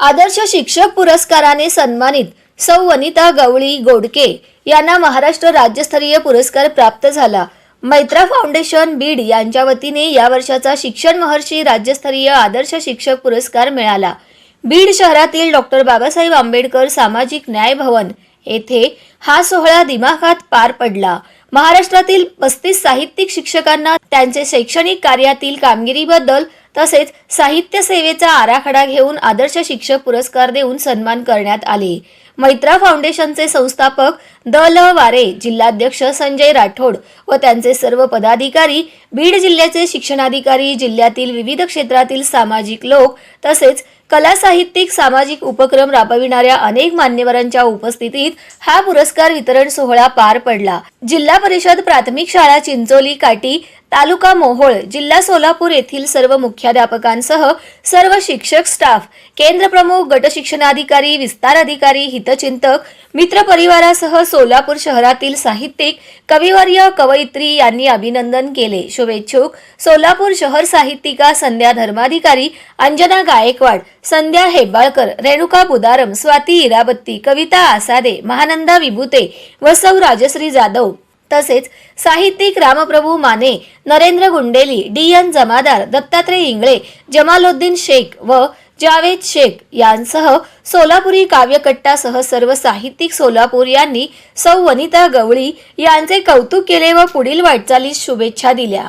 आदर्श शिक्षक पुरस्काराने सन्मानित सौ वनिता गवळी गोडके यांना महाराष्ट्र राज्यस्तरीय पुरस्कार प्राप्त झाला. मैत्रा फाउंडेशन बीड यांच्या वतीने या वर्षाचा शिक्षण महर्षी राज्यस्तरीय आदर्श शिक्षक पुरस्कार मिळाला. बीड शहरातील डॉक्टर बाबासाहेब आंबेडकर सामाजिक न्याय भवन येथे हा सोहळा दिमाखात पार पडला. महाराष्ट्रातील पस्तीस साहित्यिक शिक्षकांना त्यांचे शैक्षणिक कार्यातील कामगिरीबद्दल तसेच साहित्य सेवेचा आराखडा घेऊन आदर्श शिक्षक पुरस्कार देऊन सन्मान करण्यात आले. मैत्रा फाउंडेशनचे संस्थापक द ल वारे जिल्हाध्यक्ष संजय राठोड व त्यांचे सर्व पदाधिकारी बीड जिल्ह्याचे शिक्षणाधिकारी जिल्ह्यातील विविध क्षेत्रातील सामाजिक लोक तसेच कला साहित्यिक सामाजिक उपक्रम राबविणाऱ्या अनेक मान्यवरांच्या उपस्थितीत हा पुरस्कार वितरण सोहळा पार पडला. जिल्हा परिषद प्राथमिक शाळा चिंचोली काटी तालुका मोहोळ जिल्हा सोलापूर येथील सर्व मुख्याध्यापकांसह सर्व शिक्षक स्टाफ केंद्र प्रमुख गट शिक्षणाधिकारी विस्तार अधिकारी हितचिंतक मित्रपरिवारासह सोलापूर शहरातील साहित्यिक कविवर्य कवयित्री यांनी अभिनंदन केले. शुभेच्छुक. सोलापूर शहर साहित्यिका संध्या धर्माधिकारी अंजना गायकवाड संध्या हेब्बाळकर रेणुका बुदारम स्वाती इराबत्ती कविता आसादे महानंदा विभूते व सौ राजश्री जाधव. तसेच साहित्यिक रामप्रभू माने नरेंद्र गुंडेली डी एन जमादार दत्तात्रय इंगळे जमालुद्दीन शेख व जावेद शेख यांसह सोलापुरी काव्यकट्टासह सर्व साहित्यिक सोलापूर यांनी सौ वनिता गवळी यांचे कौतुक केले व पुढील वाटचालीस शुभेच्छा दिल्या.